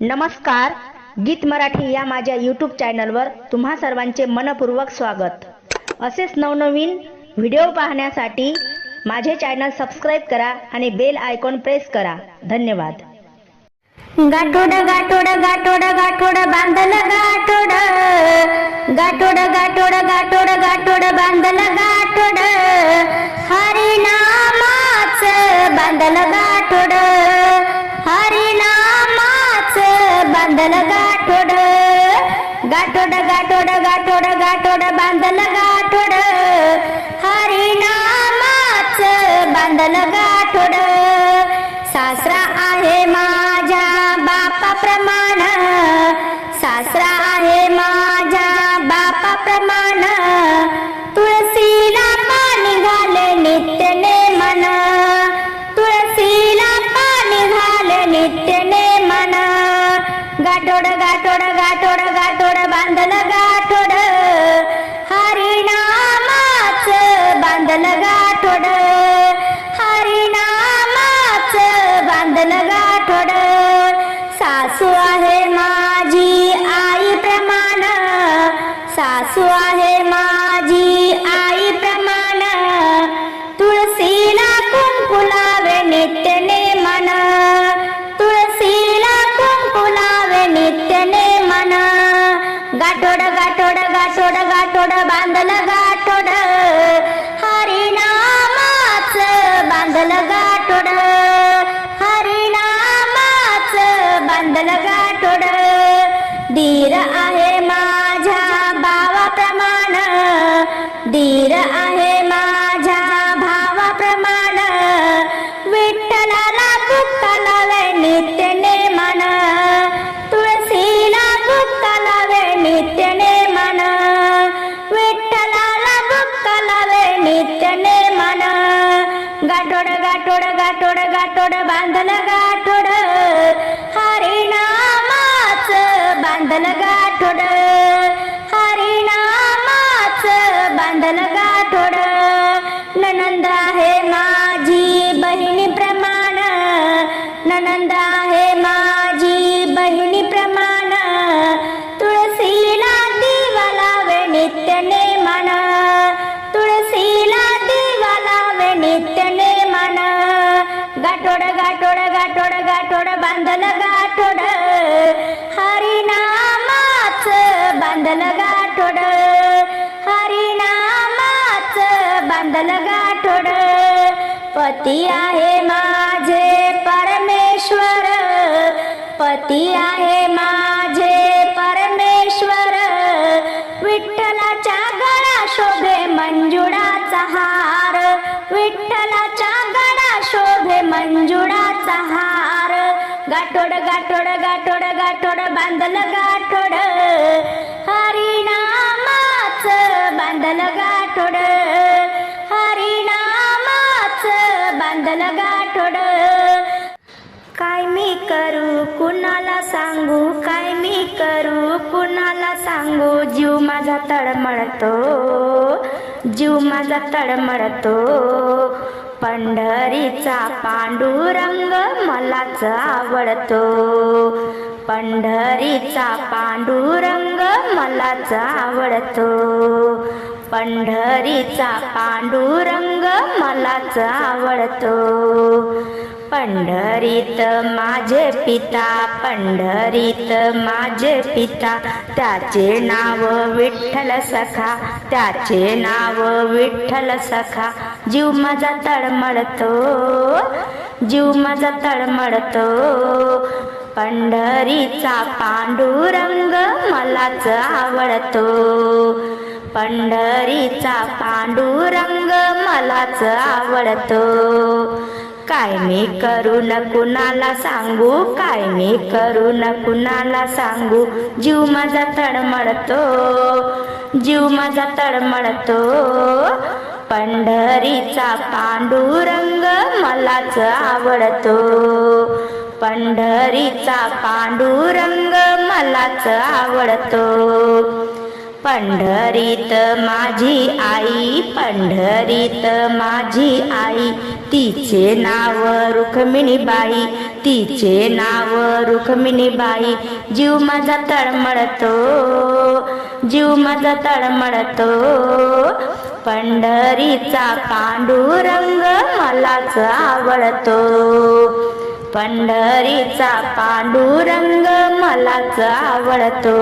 नमस्कार गीत मराठी या माझ्या यूट्यूब चॅनलवर तुम्हा सर्वांचे मनपूर्वक स्वागत. असेच नवनवीन व्हिडिओ पाहण्यासाठी माझे चॅनल सबस्क्राईब करा आणि बेल आयकॉन प्रेस करा. धन्यवाद. गाठोड गाठोड गाठोड गाठोड बांधल गाठोड. गाठोड गाठोड गाठोड गाठोड बांधल गाठोड. हरिनामाच बांधल गाठोड. बांधल गाठोड. गाठोड गाठोड गाठोड गाठोड बांधल गाठोड. हरिनामाच बांधल गाठोड. सासरा आहे माझ्या बापाप्रमाण. सासरा आहे माझ्या बापा प्रमाण गाठोड. हरिनामाच बांधल गाठोड. ननंद आहे बांधल गाठोड. हरिनामाच बांधल गाठोड. पती आहे माझे परमेश्वर. पती आहे माझे परमेश्वर. विठ्ठलाच्या गळा शोभे मंजुळाचा हार. विठ्ठलाच्या गळा शोभे मंजुळाचा हार. गाठोड गाठोड गाठोड गाठोड बांधल गाठोड. हरिनामाच बांधल गाठोड. हरिनामाच बांधल गाठोड. काय मी करू कुणाला सांगू? काय मी करू कुणाला सांगू? जीव माझा तळमळतो. जीव माझा तळमळतो. पंढरीचा पांडुरंग मलाच आवडतो. पंढरीचा पांडुरंग मलाच आवडतो. पंढरीचा पांडुरंग मलाच आवडतो. पंढरीत माझे पिता पंढरीत माझे पिता त्याचे नाव विठ्ठल सखा त्याचे नाव विठ्ठल सखा. जीव माझा तळमळतो जीव माझा तळमळतो. पंढरीचा पांडुरंग मलाच आवडतो. पंढरीचा पांडुरंग मलाच आवडतो. काय मी करू न कुणाला सांगू काय मी करू न कुणाला सांगू? जीव माझा तडमडतो जीव माझा तडमडतो पंढरीचा पांडुरंग मलाच आवडतो. पंढरीचा पांडुरंग मलाच आवडतो. पंढरीत माझी आई पंढरीत माझी आई. तिचे नाव रुक्मिणीबाई तिचे नाव रुक्मिणीबाई. जीव माझा तळमळतो जीव माझा तळमळतो. पंढरीचा पांडुरंग मलाच आवडतो. पंढरीचा पांडुरंग मलाच आवडतो.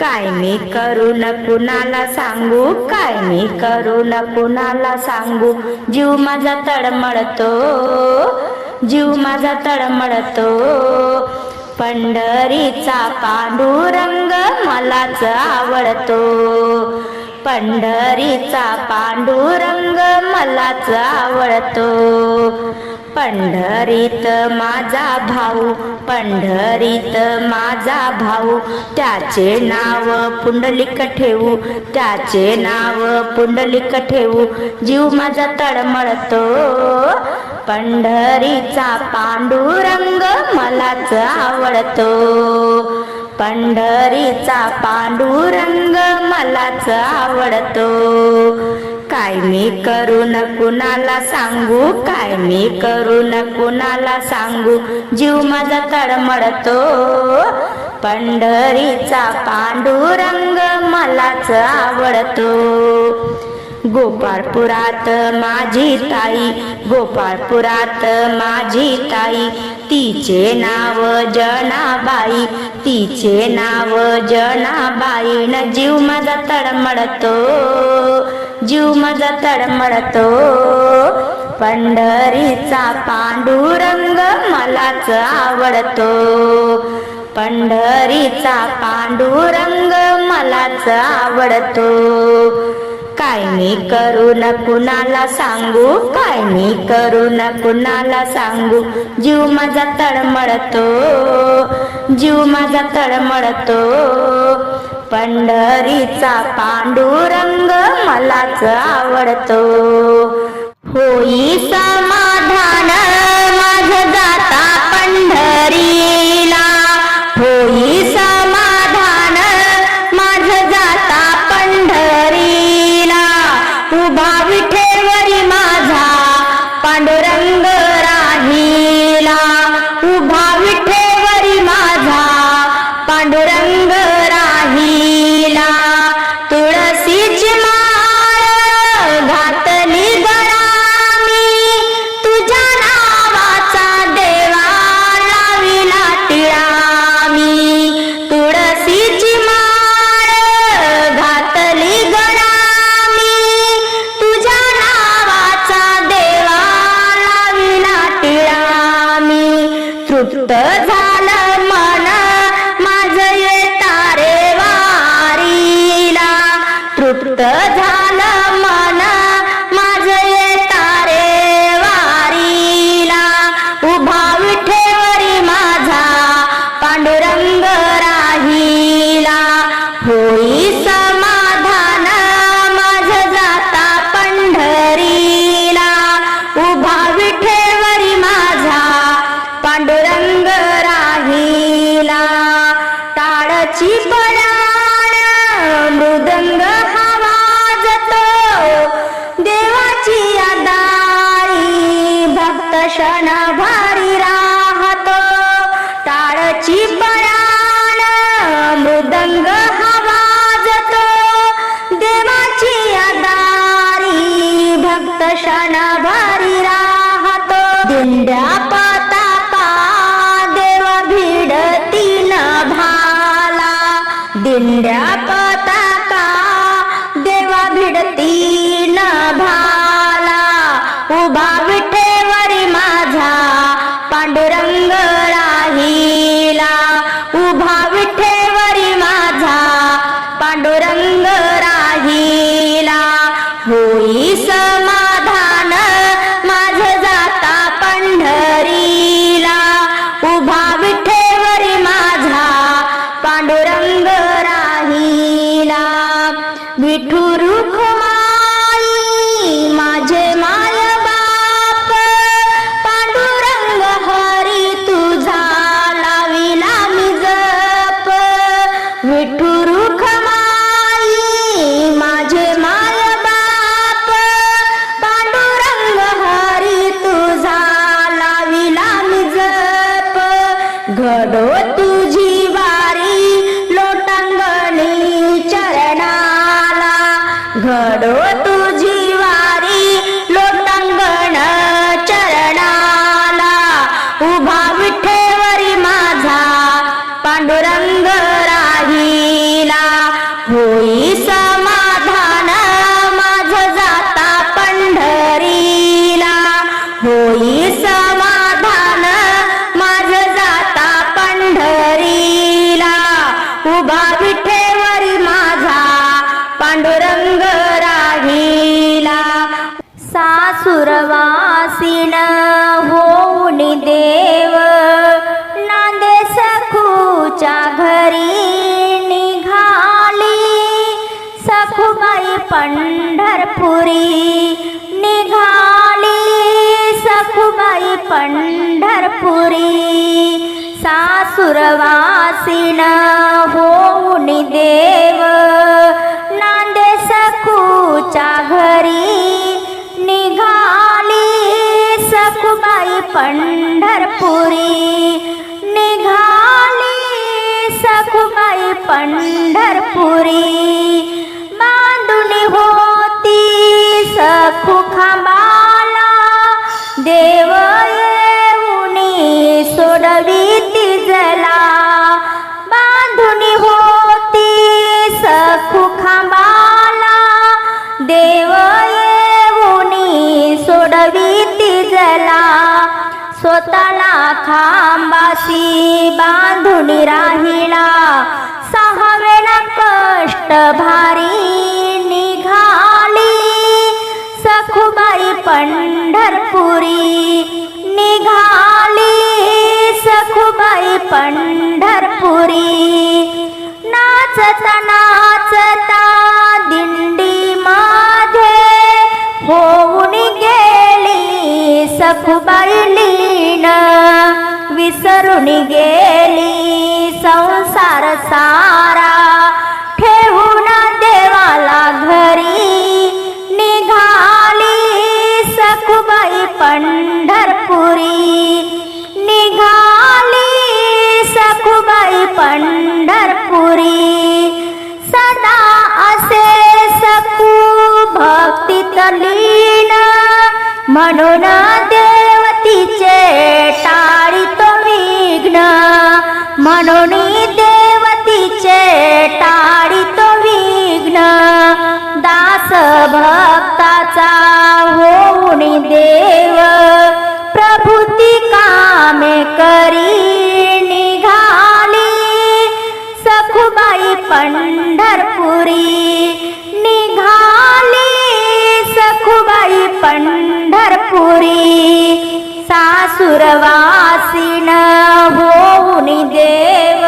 काय मी करू न कुणाला सांगू काय मी करू न कुणाला सांगू? जीव माझा तडमडतो जीव माझा तडमडतो पंढरीचा पांडुरंग मलाच आवडतो. पंढरीचा पांडुरंग मलाच आवडतो. पंढरीत माझा भाऊ पंढरीत माझा भाऊ त्याचे नाव पुंडलिक ठेवू त्याचे नाव पुंडलिक ठेवू जीव माझा तळमळतो. पंढरीचा पांडुरंग मलाच आवडतो. पंढरीचा पांडुरंग मलाच आवडतो. काय मी करू न कुणाला सांगू? काय मी करू न कुणाला सांगू? जीव माझा तडमडतो. पंढरीचा पांडुरंग मलाच आवडतो. गोपाळपुरात माझी ताई गोपाळपुरात माझी ताई. तिचे नाव जनाबाई तिचे नाव जनाबाई. न जीव माझा तडमडतो जीव माझा तडमडतो. पंढरीचा पांडुरंग मलाच आवडतो. पंढरीचा पांडुरंग मलाच आवडतो. काय मी करू न कुणाला सांगू? काय मी करू न कुणाला सांगू? जीव माझा तळमळतो जीव माझा तळमळतो. पंढरीचा पांडुरंग मलाच आवडतो. होई समाधान पंढरपुरी निघाली सखुबाई पंढरपुरी. स्वतःला खांबाशी बांधून राहिला. सहावेला कष्ट भारी निघाली. सखुबाई पंढरपुरी निघाली. सखुबाई पंढरपुरी नाचता नाचता दिंडी मध्ये होऊन गेली. सखुबाई विसरून गेली संसार सारा. ठेवून देवाला घरी निघाली सखुबाई पंढरपुरी. निघाली सखुबाई पंढरपुरी. सदा असे सखू भक्तीत लीन. म्हणून देवतीचे टाळीतो विघ्न. म्हणून देवतीचे टाळीतो विघ्न. दास भक्ताचा होऊन देव. सासुरवासिन होऊन देव.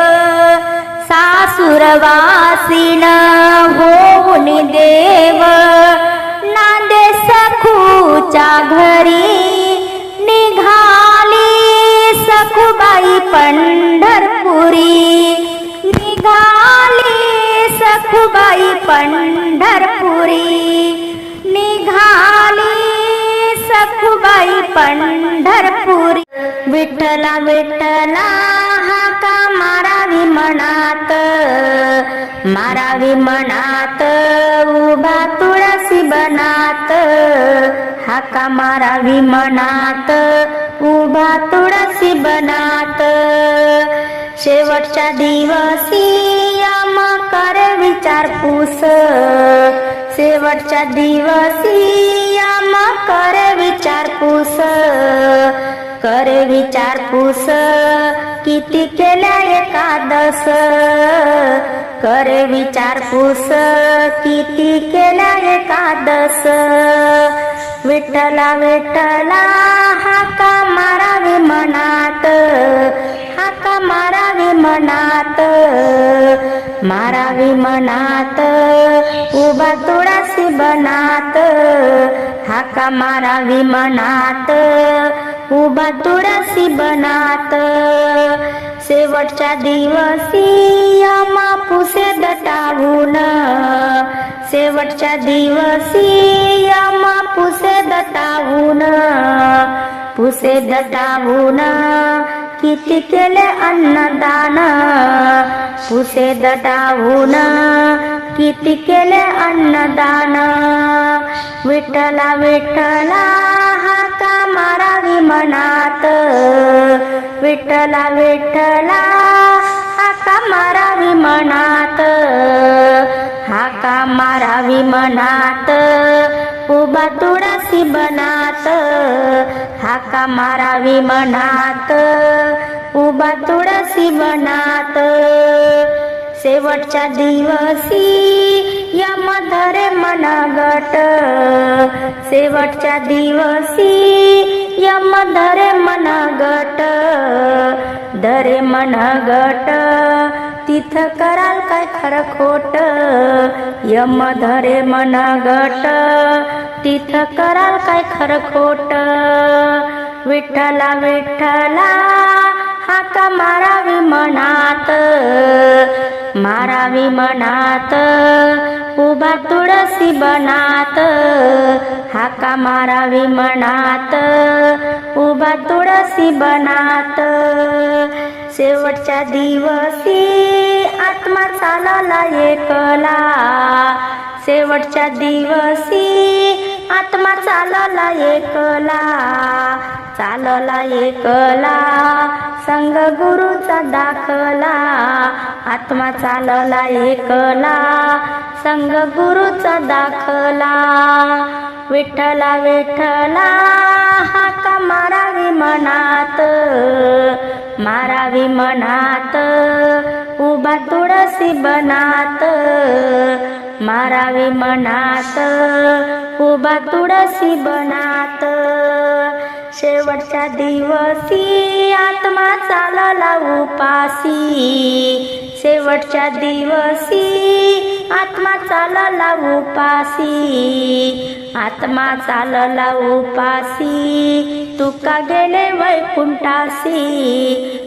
सासुरवासिन होऊन देव. नांदे सखूच्या घरी निघाली सखुबाई पंढरपुरी. निघाली सखुबाई पंढरपुरी. सखुबाई पंढरपुरी. विठ्ठला विठ्ठला हाका मारावी मनात? मारावी मनात उभा तुळसी बनात. हाका मारावी मनात उभा तुळसी बनात? शेवटच्या दिवशी यम कर विचारपूस. शेवटच्या दिवशी यम कर विचारपूस कर विचारपूस किती केल्या एकादस. कर विचारपूस किती केल्या एकादस. विठ्ठला विठ्ठला हाका मारावी मनात. हाका मारावी मनात. मारावी मनात उभा तुळासी बनात. हाका मारावी मनात उभा तुळासी बनात. शेवटच्या दिवसी यमा पुसे दटावून शेवटच्या दिवसी यमा पुसे दटावून पुसे दटावून किती केले अन्नदान? पुसे दटावून किती केले अन्नदान? विठ्ठला विठ्ठला हाका मारावी मनात? विठ्ठला विठ्ठला हाका मारावी मनात? हाका मारावी मनात? उभा तुळसी बनात. हाका मारावी मनात उभा तुळसी मनात. शेवटच्या दिवशी यम धरे मनगट. शेवटच्या दिवशी यम धरे मनगट. धरे मनगट तिथ कराल काय खरं खोट यम धरे मनगट तिथ कराल काय खरं खोट? विठ्ठला विठ्ठला हाका मारावी मनात. मारावी मनात. उभा तुळसी बनात. हाका मारावी मनात. उभा तुळसी बनात. शेवटच्या दिवशी आत्मा चालला एकला. शेवटच्या दिवशी आत्मा चालला एकला चालला एकला. संग गुरुचा दाखला आत्मा चालला एकला. संग गुरुचा दाखला विठ्ठला विठ्ठला हाका मारावी मनात मारावी मनात. उभा तुळसी बनात मारावी मनात उभा तुळसी बनात. शेवटच्या दिवशी आत्मा चालला उपासी शेवटच्या दिवसी आत्मा चालला उपासी आत्मा चालला उपासी तुका गेले वैकुंठासी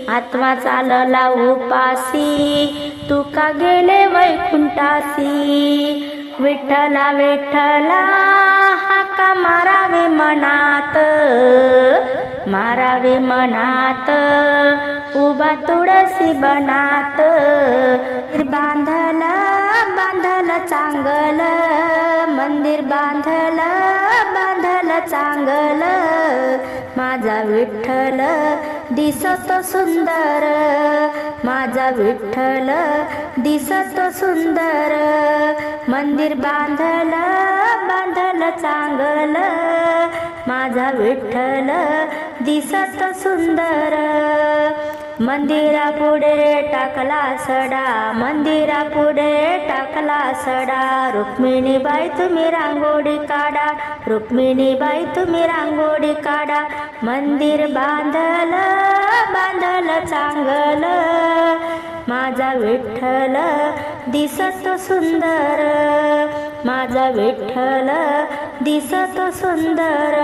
आत्मा चालला उपासी तुका गेले वैकुंठासी विठ्ठला विठ्ठला हाका मारावे मनात. मारावे मनात. उभा तुळशी बनात. बांधला बांधला चांगल. मंदिर बांधला बांधला चांगल. माझा विठ्ठल दिसत सुंदर. माझा विठ्ठल दिसत सुंदर. मंदिर बांधल बांधल चांगल. माझा विठ्ठल दिसत सुंदर. मंदिरा पुढे टाकला सडा मंदिरा पुढे टाकला सडा रुक्मिणी बाई तुम्ही रांगोळी काढा रुक्मिणी बाई तुम्ही रांगोळी काढा मंदिर बांधल बांधल चांगल माझा विठ्ठल दिसत सुंदर माझा विठ्ठल दिसत सुंदर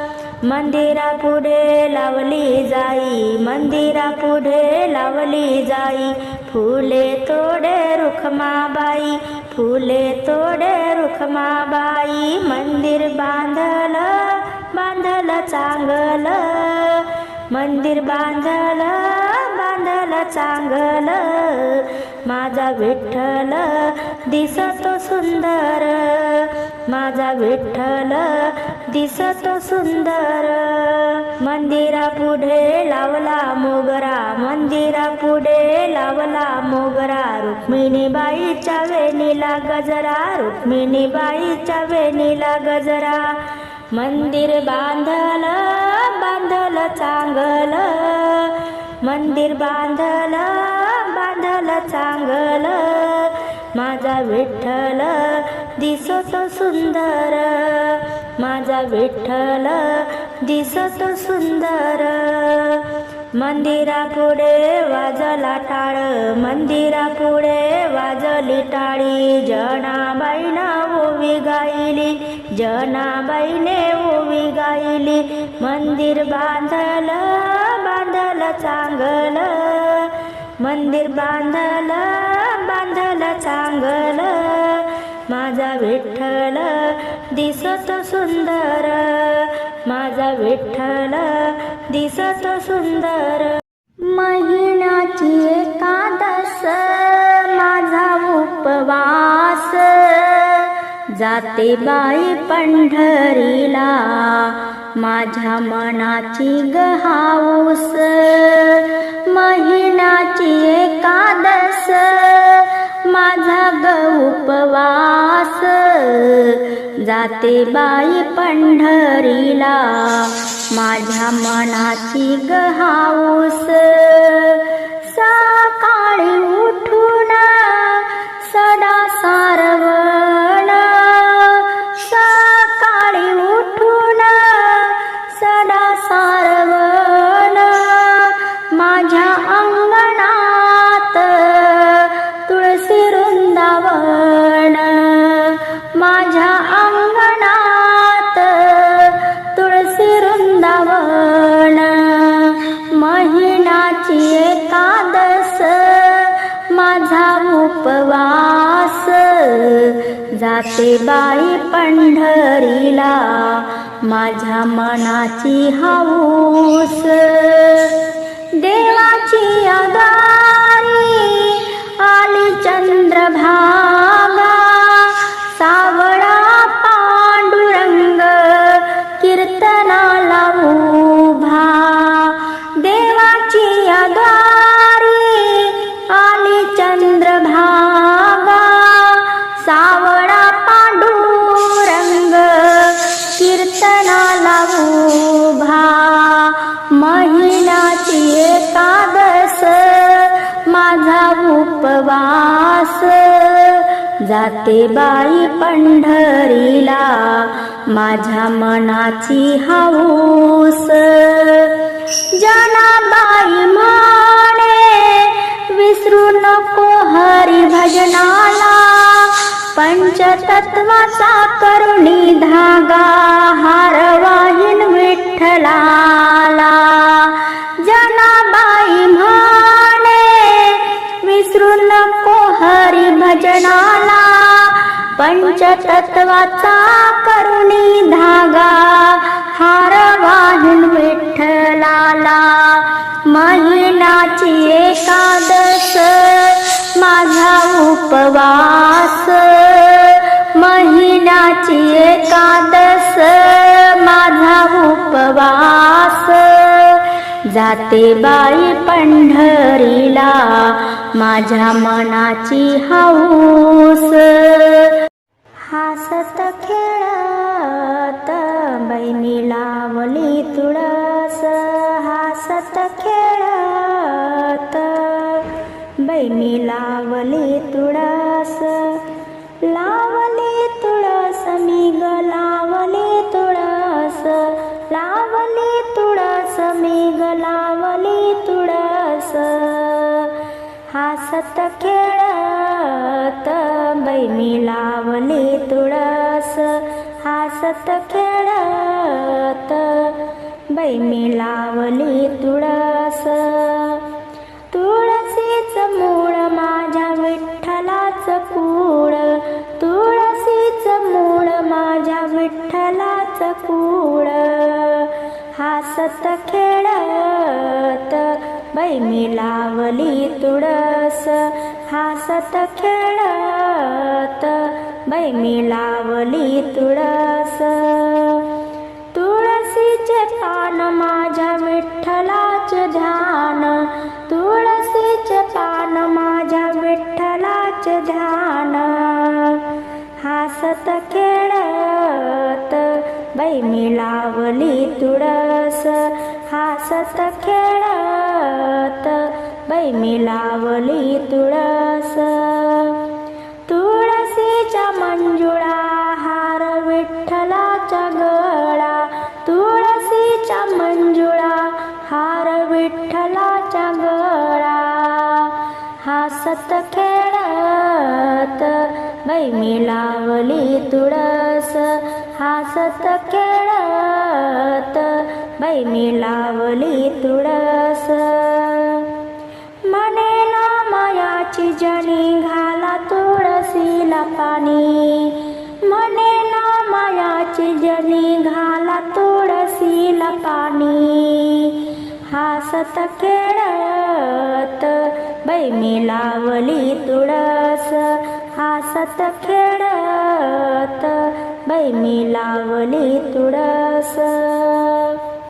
मंदिरा पुढे लावली जाई मंदिरा पुढे लावली जाई. फुले तोडे रुखमाबाई फुले तोडे रुखमाबाई. मंदिर बांधल बांधल चांगल. मंदिर बांधल बांधल चांगल. माझा विठ्ठल दिसतो सुंदर. माझा विठ्ठल दिसत सुंदर. मंदिरा पुढे लावला मोगरा. मंदिरा पुढे लावला मोगरा. रुक्मिणी बाईच्या वेणीला गजरा. रुक्मिणी बाईच्या वेणीला गजरा. मंदिर बांधल बांधल चांगल. मंदिर बांधल बांधल चांगल. माझा विठ्ठल दिसत सुंदर. माझा विठ्ठल दिसत सुंदर. मंदिरा पुढे वाजला टाळ. मंदिरा पुढे वाजली टाळी. जनाबाईनं ओवी गायली. जनाबाईने ओवी गायली. मंदिर बांधल बांधल चांगल. मंदिर बांधल बांधल चांगलं. माझा विठ्ठल दिसत सुंदर. माझा विठ्ठल दिसत सुंदर. महिन्याची एकादस माझा उपवास. जाते बाई पंढरीला माझ्या मनाची गहाऊस. महिन्याची एकादस माझा ग उपवास. जाते बाई पंढरीला. माझ्या मनाची गहाऊस सकाळी जाते बाई पंढरीला. माझ्या मनाची हाऊस. देवाची अगारी आली चंद्रभा जाते बाई पंढरीला. माझ्या मनाची हाऊस. जनाबाई म्हणे विसरू नको हरी भजनाला पंचतत्वाचा करुणी धागा हारवाहीन विठ्ठलाला. जनाबाई म्हणे विसरू नको हरी भजनाला पंचतत्वाचा करुणी धागा हार वाहून विठ्ठलाला. महिनाची एकादश माझा उपवास. महिनाची एकादश माझा उपवास. जाते बाई पंढरीला माझ्या मनाची हौस हासत खेळत बहिणी लावली तुळस. हासत खेळत बहिणी लावली तुळस. लावली तुळस मी ग लावली तुळस. लावली तुळस मी ग लावली तुळस. हासत खेळ बैनी लावली तुळस हासत खेळत. बैमी लावली तुळस. तुळसीच मूळ माझ्या विठ्ठलाच कूळ. तुळसीच मूळ माझ्या विठ्ठलाच कूळ. हासत खेळत बैमी लावली तुळस हासत खेळ मिलावली लावली तुळस. तुळशीचे पान माझ्या विठ्ठलाचे ध्यान. तुळशीचे पान माझ्या विठ्ठलाचे ध्यान. हासत खेळत बैमी लावली तुळस. हासत खेळत बैमी लावली तुळस. मंजुळा हार विठ्ठलाच्या गळा तुळशीच्या मंजुळा हार विठ्ठलाच्या गळा. हसत खेळत बाई मी लावली तुळस. हसत खेळत बाई मी लावली तुळस. तुळशीला मने म्हणे ना मायाची जनी घाला तुळशीला पाणी. हासत खेळत बाई लावली तुळस. हासत खेळत बाई लावली तुळस.